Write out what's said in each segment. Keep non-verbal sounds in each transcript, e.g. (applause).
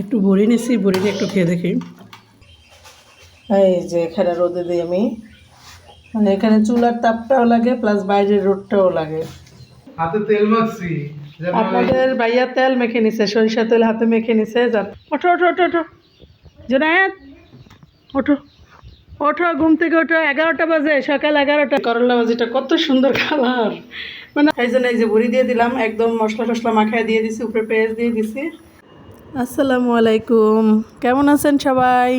একটু বড়ি নিছি বড়িটা একটু খেয়ে দেখি। এই যে এখানে রোদে দিই আমি। মানে এখানে চুলার তাপটাও লাগে প্লাস বাইরের রোদটাও লাগে। হাতে তেল মাখছি আপনাদের ভাইয়া তেল মেখে নিছে সরিষা তেল হাতে মেখে নিছে যা ওঠো ওঠো ওঠো ওঠো। জোনায়েত ওঠো। ওঠো ঘুম থেকে ওঠো এগারোটা বাজে সকাল এগারোটা। করলা ভাজিটা কত সুন্দর খাবার মানে এই জন্য এই যে বুড়ি দিয়ে দিলাম একদম মশলা টশলা মাখায় দিয়ে দিছি উপরে পেঁয়াজ দিয়ে দিছি। আসসালামু আলাইকুম। কেমন আছেন সবাই?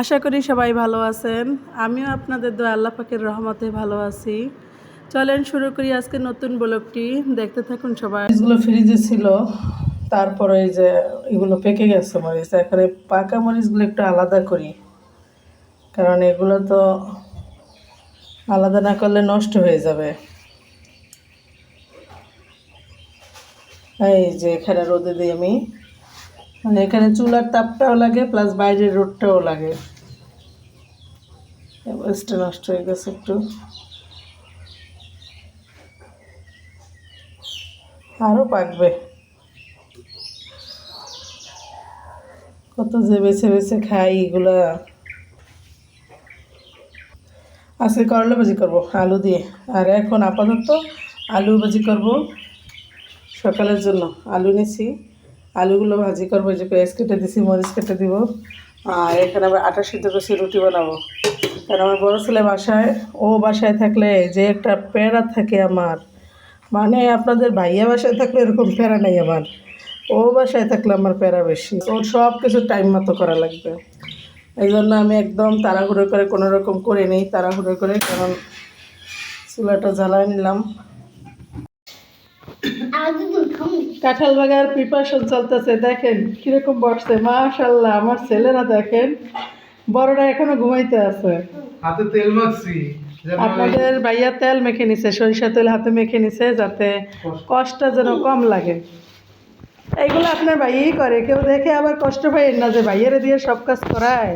আশা করি সবাই ভালো আছেন। আমিও আপনাদের দোয়া আল্লাহ পাকের রহমতে ভালো আছি। চলেন শুরু করি আজকে নতুন ব্লগটি। দেখতে থাকুন সবাই। মরিচগুলো ফ্রিজে ছিল, তারপরে এই যে এগুলো পেকে গেছে মরিচ। এখানে পাকা মরিচগুলো একটু আলাদা করি। কারণ এগুলো তো আলাদা না করলে নষ্ট হয়ে যাবে। এই যে এখানে রোদে দিই আমি। মানে এখানে চুলার তাপটাও লাগে প্লাস বাইরের রোডটাও লাগে। মরিচটা নষ্ট হয়ে গেছে একটু। আরও পাকবে। কত যে বেছে বেছে খাই এগুলা। আজকে করলা ভাজি করব, আলু দিয়ে। আর এখন আপাতত আলু ভাজি করব সকালের জন্য। আলু নিছি। আলুগুলো ভাজি করব যে পেঁয়াজ কেটে দিছি, মরিচ কেটে দিব। আর এখানে আবার আটা সিদ্ধ করছি, রুটি বানাবো। কারণ আমার বড় ছেলে বাসায়, ও বাসায় থাকলে যে একটা প্যারা থাকে আমার। মানে আপনাদের ভাইয়া বাসায় থাকলে এরকম প্যারা নেই আমার। ও বাসায় থাকলে আমার প্যারা বেশি। ওর সব কিছু টাইম মতো করা লাগবে। এই জন্য আমি একদম তাড়াহুড়ো করে কোনো রকম করে নিই, তাড়াহুড়ো করে, কারণ চুলাটা জ্বালায় নিলাম। কাঁঠাল বাগার প্রিপারেশন চলতেছে দেখেন কীরকম বসছে মাশাল্লাহ আমার ছেলেরা দেখেন বড়রা এখনও ঘুমাইতে আছে। হাতে তেল মাখছি আপনাদের ভাইয়া তেল মেখে নিছে সরিষা তেল হাতে মেখে নিছে যাতে কষ্ট। যেন কম লাগে। এইগুলো আপনার ভাইয়াই করে কেউ দেখে আবার কষ্ট পাই না যে ভাইয়েরে দিয়ে সব কাজ করায়।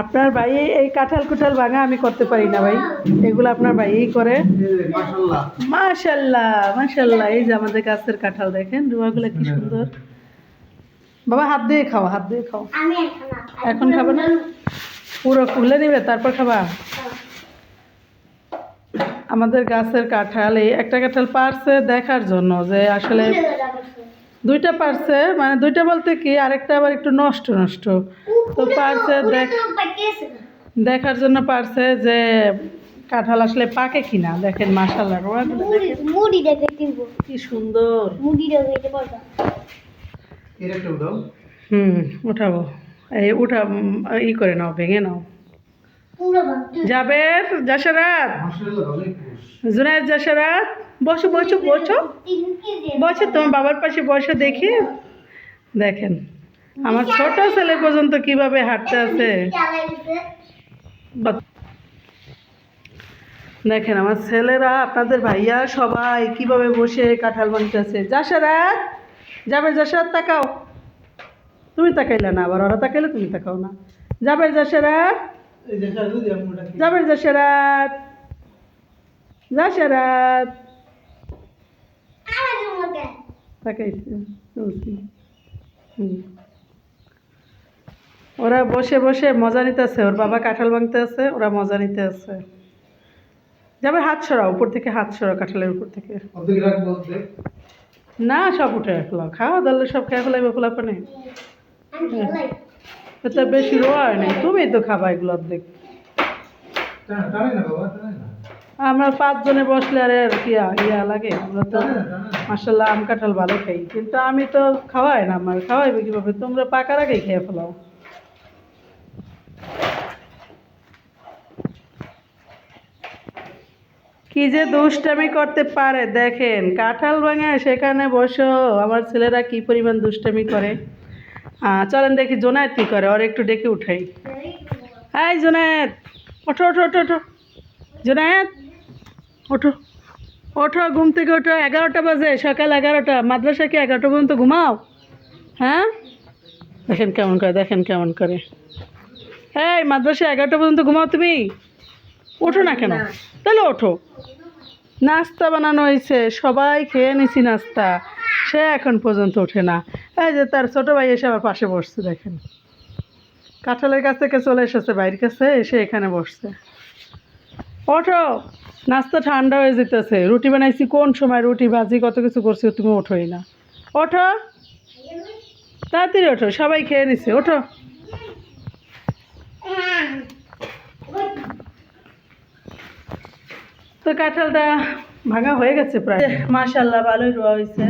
আপনার ভাই এই কাঁঠাল কুঠাল ভাঙা আমি করতে পারি না ভাই। এগুলো আপনার ভাইই করে। মাশাল্লাহ। মাশাল্লাহ এই যে আমাদের গাছের কাঁঠাল দেখেন রুয়াগুলো কি সুন্দর। বাবা হাত দিয়ে খাও হাত দিয়ে খাও। এখন খাবে না? পুরো খুলে নিবে তারপর খাবা। আমাদের গাছের কাঁঠাল এই একটা কাঁঠাল পারছে দেখার জন্য যে আসলে দুইটা পারছে মানে দুইটা বলতে কি আরেকটা আবার একটু নষ্ট নষ্ট। তো পারছে দেখ দেখার জন্য পারছে যে কাঁঠাল আসলে পাকে কিনা। দেখেন দেখে কি সুন্দর। হুম উঠাবো। এই উঠা ই করে নাও ভেঙে নাও। ভাবতে জুনায়দ জাসারাত বসো বসো বসো। বসো তোমার বাবার পাশে বসো দেখি। দেখেন আমার ছোট ছেলে পর্যন্ত কীভাবে হাঁটতে আছে। দেখেন আমার ছেলেরা আপনাদের ভাইয়া সবাই কীভাবে বসে কাঁঠাল ভাঙতেছে জাসারাত যাবে জাসারাত তাকাও। তুমি তাকাইলে না আবার ওরা তাকাইলে তুমি তাকাও না। যাবে জাসারাত যাবে জাসারাত জাসারাত তাকাইছে। ওরা বসে বসে মজা নিতেছে ওর বাবা কাঁঠাল ভাঙতে আছে ওরা মজা নিতে আছে। যাবে হাত সরাও উপর থেকে হাত সরাও কাঁঠালের উপর থেকে। না সব উঠে ফেলাও খাওয়া দালে সব খেয়ে ফেলাইবে ফেলা পানে আমি চালাই এটা বেশি রোয় নেই। তুমি তো খাবা এগুলো অর্ধেক। না বাবা না। আমরা পাঁচজনে বসলে আর আর কি ইয়া লাগে। আমরা তো মাসাল্লাহ আম কাঁঠাল ভালো খাই। কিন্তু আমি তো খাওয়াই না, আমার খাওয়াইবে কীভাবে? তোমরা পাকার আগেই খেয়ে ফেলাও। কি যে দুষ্টামি করতে পারে, দেখেন। কাঁঠাল ভাঙে সেখানে বসো। আমার ছেলেরা কি পরিমাণ দুষ্টামি করে? চলেন দেখি জোনায়েত কী করে, ওর একটু ডেকে উঠাই। হাই জোনায়েত ওঠো ওঠো ওঠো ওঠো। জোনায়েত ওঠো। ওঠো, ঘুম থেকে ওঠো। এগারোটা বাজে, সকাল এগারোটা। মাদ্রাসা কি এগারোটা পর্যন্ত ঘুমাও? হ্যাঁ? দেখেন কেমন করে, দেখেন কেমন করে। এই, মাদ্রাসা এগারোটা পর্যন্ত ঘুমাও তুমি? ওঠো না কেন? তাহলে ওঠো। নাস্তা বানানো হয়েছে। সবাই খেয়ে নিছি নাস্তা। সে এখন পর্যন্ত ওঠে না। এই যে তার ছোট ভাই এসে আমার পাশে বসছে, দেখেন। কাঁঠালের কাছ থেকে চলে এসেছে, বাইরের কাছে এসে এখানে বসছে। ওঠো। নাস্তা ঠান্ডা হয়ে যেতেছে। রুটি বানাইছি কোন সময়? রুটি ভাজি, কত কিছু করছি, তুমি ওঠোই না। ওঠো। তাড়াতাড়ি ওঠো, সবাই খেয়ে নিচ্ছে ওঠো। তো কাঁঠালটা ভাঙা হয়ে গেছে প্রায়। মাশাল্লাহ ভালোই রোয়া হয়েছে।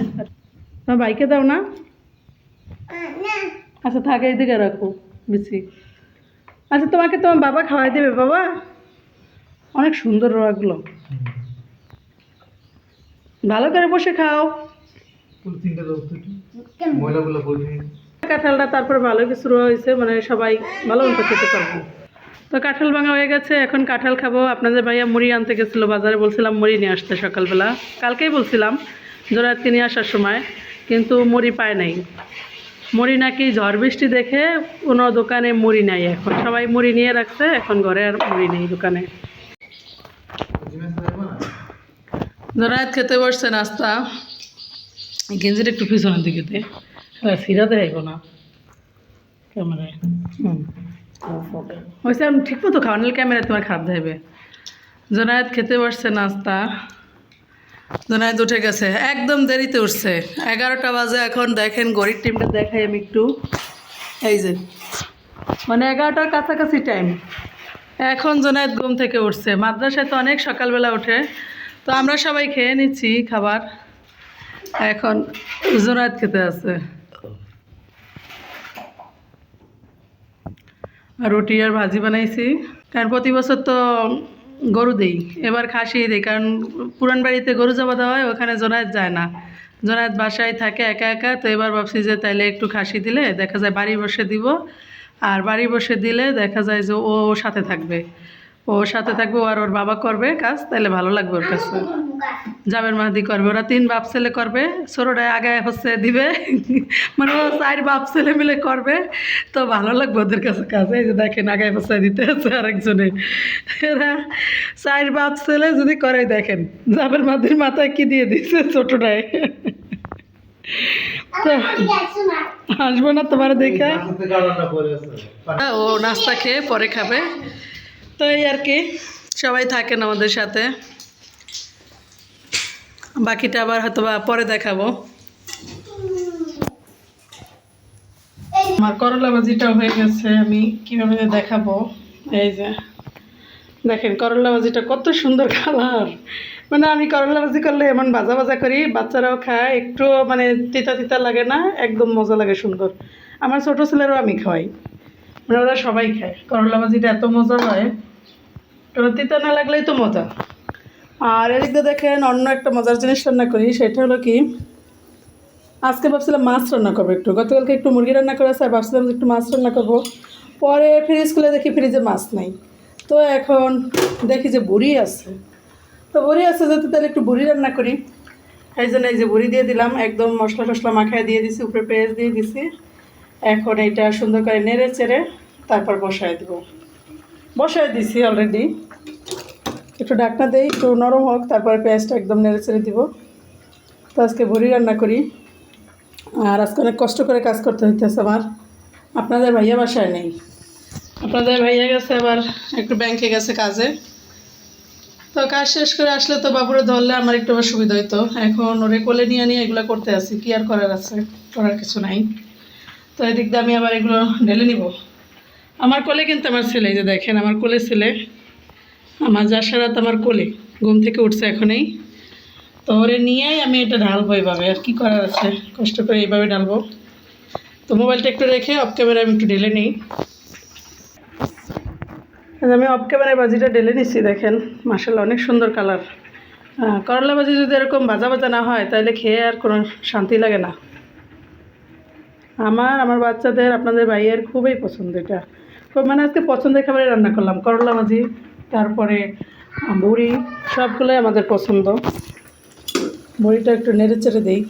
তোমার বাইকে দাও না। আচ্ছা থাকে, এইদিকে রাখো বেশি আচ্ছা তোমাকে তোমার বাবা খাওয়াই দেবে, বাবা। অনেক সুন্দর রোয়াগুলো। ভালো করে বসে খাও। কাঁঠালটা তারপর ভালো কিছু হয়েছে মানে সবাই ভালো মতো খেতে পারব। তো কাঁঠাল ভাঙা হয়ে গেছে এখন কাঁঠাল খাব। আপনাদের ভাইয়া মুড়ি আনতে গেছিল বাজারে বলছিলাম মুড়ি নিয়ে আসতে সকালবেলা। কালকেই বলছিলাম জোড়াতকে নিয়ে আসার সময় কিন্তু মুড়ি পায় নাই। মুড়ি নাকি ঝড় বৃষ্টি দেখে কোনো দোকানে মুড়ি নাই এখন। সবাই মুড়ি নিয়ে রাখছে এখন ঘরে আর মুড়ি নেই দোকানে জিনিস দেবো না জোড়াত খেতে বসছে, নাস্তা। গেঞ্জিটা একটু পিছনের দিকে দে। সিরা দেখাইব না। ক্যামেরায়। হয়েছে ঠিক মতো খাওয়া নাহলে ক্যামেরায় তোমার খারাপ দেবে জোনায়েত খেতে বসছে, নাস্তা। জোনায়েত উঠে গেছে। একদম দেরিতে উঠছে। এগারোটা বাজে এখন, দেখেন গরিব টিমটা দেখাই আমি একটু। এই যে মানে এগারোটার কাছাকাছি টাইম এখন জোনায়েত ঘুম থেকে উঠছে। মাদ্রাসায় তো অনেক সকালবেলা ওঠে। তো আমরা সবাই খেয়ে নিচ্ছি খাবার। এখন জোনায়েত খেতে আছে। রুটি আর ভাজি বানাইছি। কারণ প্রতি বছর তো গরু দেই, এবার খাসি দিই, কারণ পুরান বাড়িতে গরু জবা দেওয়া হয়, ওখানে জোনায়েত যায় না। জোনায়েত বাসায় থাকে একা একা, তো এবার ভাবছি যে তাইলে একটু খাসি দিলে দেখা যায় বাড়ি বসে দিব, আর বাড়ি বসে দিলে দেখা যায় যে ও সাথে থাকবে। ও ওর সাথে থাকবে আর ওর বাবা করবে কাজ তাইলে ভালো লাগবে ওর কাছে। জাবের মাহাদি করবে ওরা তিন বাপ ছেলে করবে ছোটোটায় আগে হচ্ছে দিবে। (laughs) মানে ও চার বাপ ছেলে মিলে করবে তো ভালো লাগবে ওদের কাছে কাজ। এই যে দেখেন আগে হচ্ছে দিতে আছে আরেকজনে। এরা চার বাপ ছেলে যদি করে দেখেন জাবের মাদির মাথায় কি দিয়ে দিচ্ছে ছোটোটায় আসব না তোমার দেখা। হ্যাঁ, ও নাস্তা খেয়ে পরে খাবে। তো এই আর কি, সবাই থাকেন আমাদের সাথে। বাকিটা আবার হয়তো বা পরে দেখাবো। আমার করলা ভাজিটা হয়ে গেছে, আমি কীভাবে দেখাবো? এই যে, দেখেন করলা ভাজিটা কত সুন্দর কালার। মানে আমি করলা ভাজি করলে এমন ভাজা ভাজা করি, বাচ্চারাও খায়, একটু মানে তিতা তিতা লাগে না, একদম মজা লাগে সুন্দর। আমার ছোটো ছেলেরও আমি খাওয়াই। ওরা সবাই খায়। করলা ভাজিটা এত মজা হয় তিতা না লাগলেই তো মজা। আর এদিক দিয়ে দেখেন অন্য একটা মজার জিনিস রান্না করি, সেটা হলো কি, আজকে ভাবছিলাম মাছ রান্না করব একটু। গতকালকে একটু মুরগি রান্না করে আর ভাবছিলাম একটু মাছ রান্না করব। পরে ফ্রিজ খুলে দেখি ফ্রিজে মাছ নেই। তো এখন দেখি যে বুড়ি আছে। তো বুড়ি আছে যাতে তাহলে একটু বুড়ি রান্না করি। এই জন্য এই যে বুড়ি দিয়ে দিলাম, একদম মশলা টশলা মাখায় দিয়ে দিছি, উপরে পেঁয়াজ দিয়ে দিছি। এখন এইটা সুন্দর করে নেড়ে চেড়ে তারপর বসায় দিব। বসায় দিছি অলরেডি একটু ডাকনা দেই, একটু নরম হোক, তারপরে পেঁয়াজটা একদম নেড়ে চেড়ে দিব। তো আজকে ভরি রান্না করি। আর আজকে অনেক কষ্ট করে কাজ করতে হইতেছে আমার। আপনাদের ভাইয়া বাসায় নেই। আপনাদের ভাইয়া গেছে আবার একটু ব্যাংকে গেছে কাজে। তো কাজ শেষ করে আসলে তো বাবুরে ধরলে আমার একটু আবার সুবিধা হইতো। এখন ওরে কোলে নিয়ে নিয়ে এগুলো করতে আসি কি আর করার আছে? করার কিছু নাই। তো এদিক দিয়ে আমি আবার এগুলো ঢেলে নিব। আমার কোলে কিন্তু আমার ছেলে যে দেখেন, আমার কোলে ছেলে। আমার যার সারাত আমার কোলে, ঘুম থেকে উঠছে এখনই। তো ওরে নিয়েই আমি এটা ঢালবো এইভাবে, আর কি করার আছে? কষ্ট করে এইভাবে ঢালবো। তো মোবাইলটা একটু রেখে অফ ক্যামেরা আমি একটু ঢেলে নিই। আমি অফ ক্যামেরায় বাজিটা ঢেলে নিচ্ছি দেখেন মাসাল্লাহ অনেক সুন্দর কালার করলা বাজি যদি এরকম ভাজা ভাজা না হয়, তাহলে খেয়ে আর কোনো শান্তি লাগে না। আমার আমার বাচ্চাদের, আপনাদের ভাইয়ের খুবই পছন্দ এটা। খুব মানে আজকে পছন্দের খাবারে রান্না করলাম, করলা ভাজি, তারপরে বড়ি, সবগুলোই আমাদের পছন্দ। বড়িটা একটু নেড়ে চেড়ে দিই।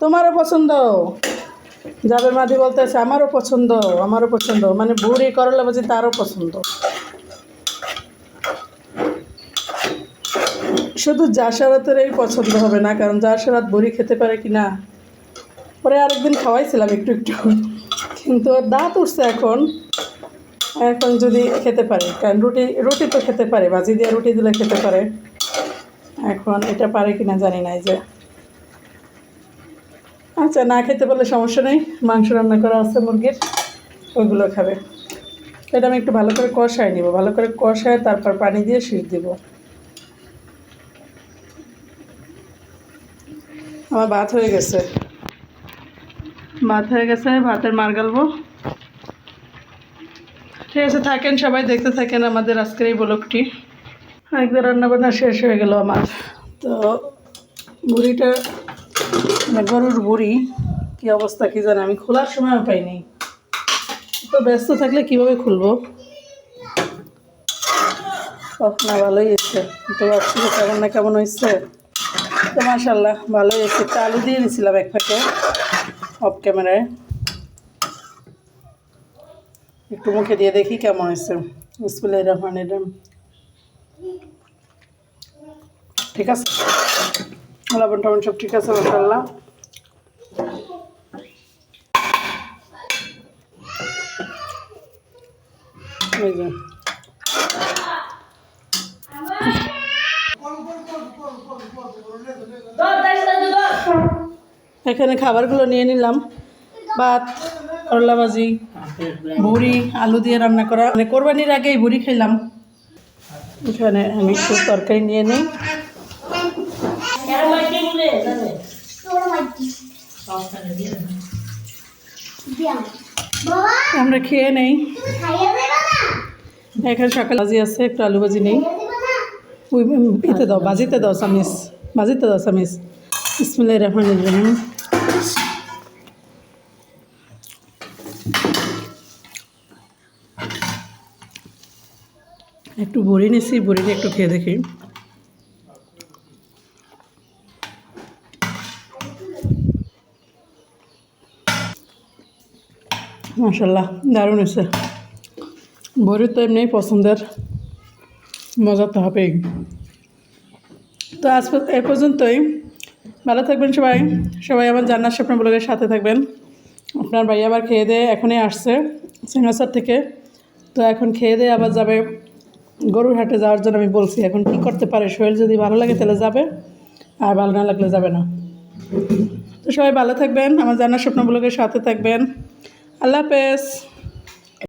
তোমারও পছন্দ? যাবে মাদি বলতেছে, আমারও পছন্দ আমারও পছন্দ। মানে বুড়ি, করলা ভাজি, তারও পছন্দ। শুধু জাসারাতের এই পছন্দ হবে না, কারণ জাসারাত বড়ি খেতে পারে কি না পরে আরেকদিন খাওয়াইছিলাম একটু একটু। কিন্তু দাঁত উঠছে এখন। এখন যদি খেতে পারে, কারণ রুটি রুটি তো খেতে পারে ভাজি দিয়ে রুটি দিলে খেতে পারে। এখন এটা পারে কি না জানি না যে। আচ্ছা না খেতে পারলে সমস্যা নেই। মাংস রান্না করা আছে মুরগির ওইগুলো খাবে। এটা আমি একটু ভালো করে কষায় নিব, ভালো করে কষায় তারপর পানি দিয়ে শীত দিব। আমার ভাত হয়ে গেছে। ভাত হয়ে গেছে, ভাতের মার গালবো। ঠিক আছে, থাকেন সবাই, দেখতে থাকেন আমাদের আজকের এই ব্লগটি। একবার রান্নাবান্না শেষ হয়ে গেল আমার। তো বুড়িটা মানে গরুর বুড়ি, কী অবস্থা কী জানে, আমি খোলার সময়ও পাইনি। তো ব্যস্ত থাকলে কীভাবে খুলবো? না, ভালোই এসছে তো ভাবছি কেমন না কেমন হয়েছে। তো মাসাল্লাহ ভালোই একটা আলু দিয়ে দিয়েছিলাম এক প্যাকেট। অফ ক্যামেরায় একটু মুখে দিয়ে দেখি কেমন হয়েছে বিসমিল্লাহির রহমানির রহিম ঠিক আছে লবণ টবণ সব ঠিক আছে মাসাল্লাহ এই যে এখানে খাবারগুলো নিয়ে নিলাম। ভাত করলা ভাজি বুড়ি আলু দিয়ে রান্না করা। মানে কোরবানির আগেই বুড়ি খেলাম। এখানে আমি একটু তরকারি নিয়ে নিই। আমরা খেয়ে নেই। এখানে সকাল ভাজি আছে, একটু আলু ভাজি নেই ইতে দাও ভাজিতে দাও, সামিস। ভাজিতে দাও, সামিস। ইসমিল্লাহ রহমান রহিম। একটু বড়ি নিছি বড়িটা একটু খেয়ে দেখি। মাসাল্লাহ দারুণ হয়েছে। বড়ি তো এমনি পছন্দের, মজা তো হবেই। তো আজ এ পর্যন্তই। ভালো থাকবেন সবাই। সবাই আমার জান্নার স্বপ্ন ব্লগের সাথে থাকবেন। আপনার ভাই আবার খেয়ে দিয়ে এখনই আসছে সিংহাসার থেকে। তো এখন খেয়ে দিয়ে আবার যাবে। গরুর হাটে যাওয়ার জন্য আমি বলছি এখন কী করতে পারে? শরীর যদি ভালো লাগে তাহলে যাবে আর ভালো না লাগলে যাবে না। তো সবাই ভালো থাকবেন আমার জান্নার স্বপ্ন ব্লগের সাথে থাকবেন। আল্লাহ হাফেজ।